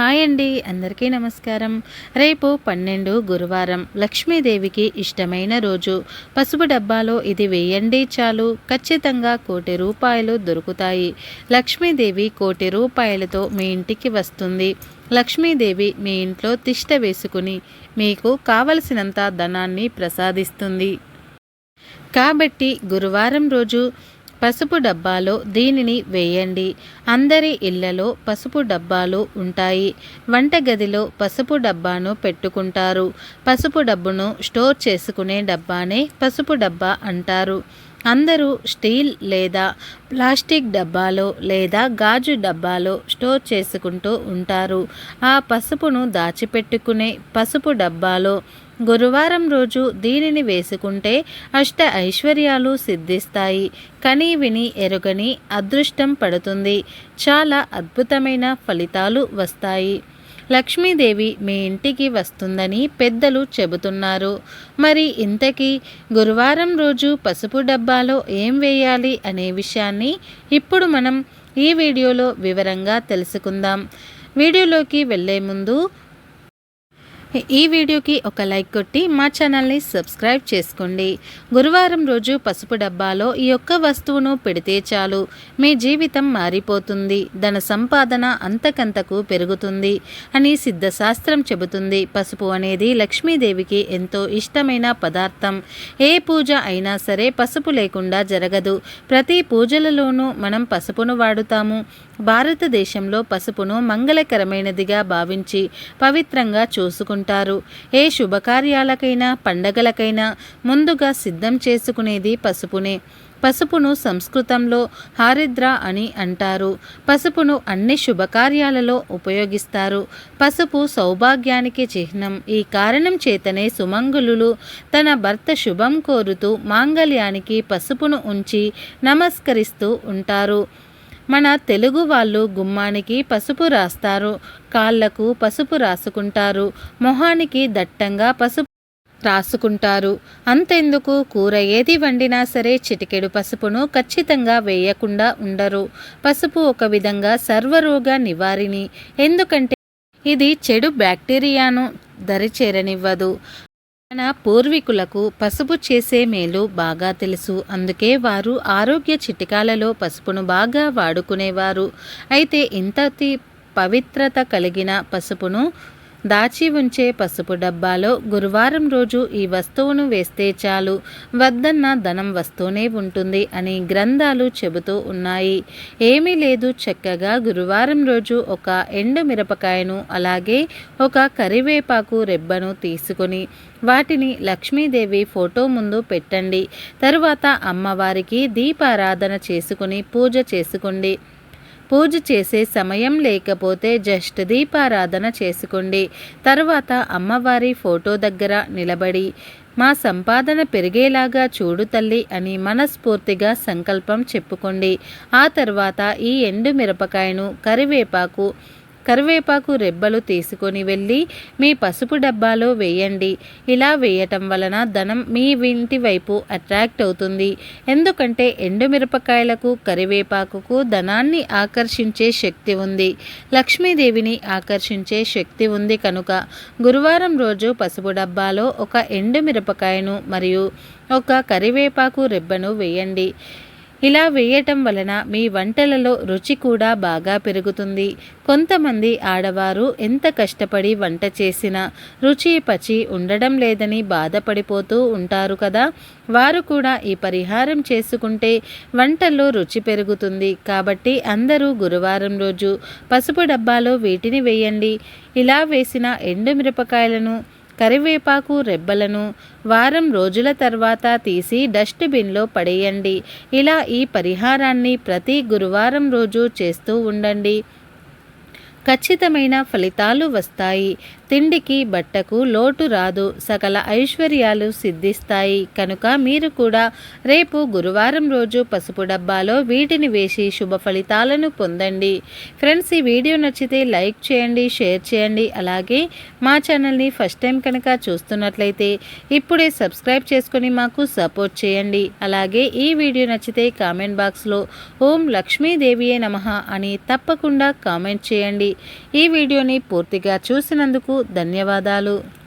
Hi అండి అందరికీ నమస్కారం. రేపు పన్నెండు గురువారం లక్ష్మీదేవికి ఇష్టమైన రోజు. పసుపు డబ్బాలో ఇది వేయండి చాలు ఖచ్చితంగా కోటి రూపాయలు దొరుకుతాయి. లక్ష్మీదేవి కోటి రూపాయలతో మీ ఇంటికి వస్తుంది. లక్ష్మీదేవి మీ ఇంట్లో తిష్ట వేసుకుని మీకు కావలసినంత ధనాన్ని ప్రసాదిస్తుంది. కాబట్టి గురువారం రోజు పసుపు డబ్బాలో దీనిని వేయండి. అందరి ఇళ్ళలో పసుపు డబ్బాలు ఉంటాయి. వంటగదిలో పసుపు డబ్బాను పెట్టుకుంటారు. పసుపు డబ్బును స్టోర్ చేసుకునే డబ్బానే పసుపు డబ్బా అంటారు. అందరూ స్టీల్ లేదా ప్లాస్టిక్ డబ్బాలో లేదా గాజు డబ్బాలో స్టోర్ చేసుకుంటూ ఉంటారు. ఆ పసుపును దాచిపెట్టుకునే పసుపు డబ్బాలో గురువారం రోజు దీనిని వేసుకుంటే అష్ట ఐశ్వర్యాలు సిద్ధిస్తాయి. కని విని ఎరుగని అదృష్టం పడుతుంది. చాలా అద్భుతమైన ఫలితాలు వస్తాయి. లక్ష్మీదేవి మీ ఇంటికి వస్తుందని పెద్దలు చెబుతున్నారు. మరి ఇంతకీ గురువారం రోజు పసుపు డబ్బాలో ఏం వేయాలి అనే విషయాన్ని ఇప్పుడు మనం ఈ వీడియోలో వివరంగా తెలుసుకుందాం. వీడియోలోకి వెళ్ళే ముందు ఈ వీడియోకి ఒక లైక్ కొట్టి మా ఛానల్ని సబ్స్క్రైబ్ చేసుకోండి. గురువారం రోజు పసుపు డబ్బాలో ఈ యొక్క వస్తువును పెడితే చాలు. మీ జీవితం మారిపోతుంది. ధన సంపాదన అంతకంతకు పెరుగుతుంది అని సిద్ధశాస్త్రం చెబుతుంది. పసుపు అనేది లక్ష్మీదేవికి ఎంతో ఇష్టమైన పదార్థం. ఏ పూజ అయినా సరే పసుపు లేకుండా జరగదు. ప్రతి పూజలలోనూ మనం పసుపును వాడుతాము. భారతదేశంలో పసుపును మంగళకరమైనదిగా భావించి పవిత్రంగా చూసుకుంటాం ఉంటారు ఏ శుభకార్యాలకైనా పండగలకైనా ముందుగా సిద్ధం చేసుకునేది పసుపునే. పసుపును సంస్కృతంలో హారిద్ర అని అంటారు. పసుపును అన్ని శుభకార్యాలలో ఉపయోగిస్తారు. పసుపు సౌభాగ్యానికి చిహ్నం. ఈ కారణం చేతనే సుమంగులు తన భర్త శుభం కోరుతూ మాంగళ్యానికి పసుపును ఉంచి నమస్కరిస్తూ ఉంటారు. మన తెలుగు వాళ్ళు గుమ్మానికి పసుపు రాస్తారు కాళ్ళకు పసుపు రాసుకుంటారు మొహానికి దట్టంగా పసుపు రాసుకుంటారు. అంతెందుకు కూర ఏది వండినా సరే చిటికెడు పసుపును ఖచ్చితంగా వేయకుండా ఉండరు. పసుపు ఒక విధంగా సర్వరోగ నివారిణి. ఎందుకంటే ఇది చెడు బ్యాక్టీరియాను దరిచేరనివ్వదు. మన పూర్వీకులకు పసుపు చేసే మేలు బాగా తెలుసు. అందుకే వారు ఆరోగ్య చిటికాలలో పసుపును బాగా వాడుకునేవారు. అయితే ఇంతటి పవిత్రత కలిగిన పసుపును దాచి ఉంచే పసుపు డబ్బాలో గురువారం రోజు ఈ వస్తువును వేస్తే చాలు. వద్దన్న ధనం వస్తూనే ఉంటుంది అని గ్రంథాలు చెబుతూ ఉన్నాయి. ఏమీ లేదు చక్కగా గురువారం రోజు ఒక ఎండు మిరపకాయను అలాగే ఒక కరివేపాకు రెబ్బను తీసుకొని వాటిని లక్ష్మీదేవి ఫోటో ముందు పెట్టండి. తరువాత అమ్మవారికి దీపారాధన చేసుకుని పూజ చేసుకోండి. పూజ చేసే సమయం లేకపోతే జస్ట్ దీపారాధన చేసుకోండి. తర్వాత అమ్మవారి ఫోటో దగ్గర నిలబడి మా సంపాదన పెరిగేలాగా చూడు తల్లి అని మనస్ఫూర్తిగా సంకల్పం చెప్పుకోండి. ఆ తర్వాత ఈ ఎండు మిరపకాయను కరివేపాకు కరివేపాకు రెబ్బలు తీసుకొని వెళ్ళి మీ పసుపు డబ్బాలో వేయండి. ఇలా వేయటం వలన ధనం మీ ఇంటి వైపు అట్రాక్ట్ అవుతుంది. ఎందుకంటే ఎండుమిరపకాయలకు కరివేపాకుకు ధనాన్ని ఆకర్షించే శక్తి ఉంది. లక్ష్మీదేవిని ఆకర్షించే శక్తి ఉంది కనుక గురువారం రోజు పసుపు డబ్బాలో ఒక ఎండుమిరపకాయను మరియు ఒక కరివేపాకు రెబ్బను వేయండి. ఇలా వేయటం వలన మీ వంటలలో రుచి కూడా బాగా పెరుగుతుంది. కొంతమంది ఆడవారు ఎంత కష్టపడి వంట చేసినా రుచి పచి ఉండడం లేదని బాధపడిపోతూ ఉంటారు కదా. వారు కూడా ఈ పరిహారం చేసుకుంటే వంటల్లో రుచి పెరుగుతుంది. కాబట్టి అందరూ గురువారం రోజు పసుపు డబ్బాలో వీటిని వేయండి. ఇలా వేసిన ఎండుమిరపకాయలను కరివేపాకు రెబ్బలను వారం రోజుల తర్వాత తీసి డస్ట్బిన్లో పడేయండి. ఇలా ఈ పరిహారాన్ని ప్రతి గురువారం రోజు చేస్తూ ఉండండి. ఖచ్చితమైన ఫలితాలు వస్తాయి. తిండికి బట్టకు లోటు రాదు. సకల ఐశ్వర్యాలు సిద్ధిస్తాయి. కనుక మీరు కూడా రేపు గురువారం రోజు పసుపు డబ్బాలో వీటిని వేసి శుభ ఫలితాలను పొందండి. ఫ్రెండ్స్ ఈ వీడియో నచ్చితే లైక్ చేయండి షేర్ చేయండి. అలాగే మా ఛానల్ని ఫస్ట్ టైం కనుక చూస్తున్నట్లయితే ఇప్పుడే సబ్స్క్రైబ్ చేసుకొని మాకు సపోర్ట్ చేయండి. అలాగే ఈ వీడియో నచ్చితే కామెంట్ బాక్స్లో ఓం లక్ష్మీదేవియే నమ అని తప్పకుండా కామెంట్ చేయండి. ఈ వీడియోని పూర్తిగా చూసినందుకు ధన్యవాదాలు.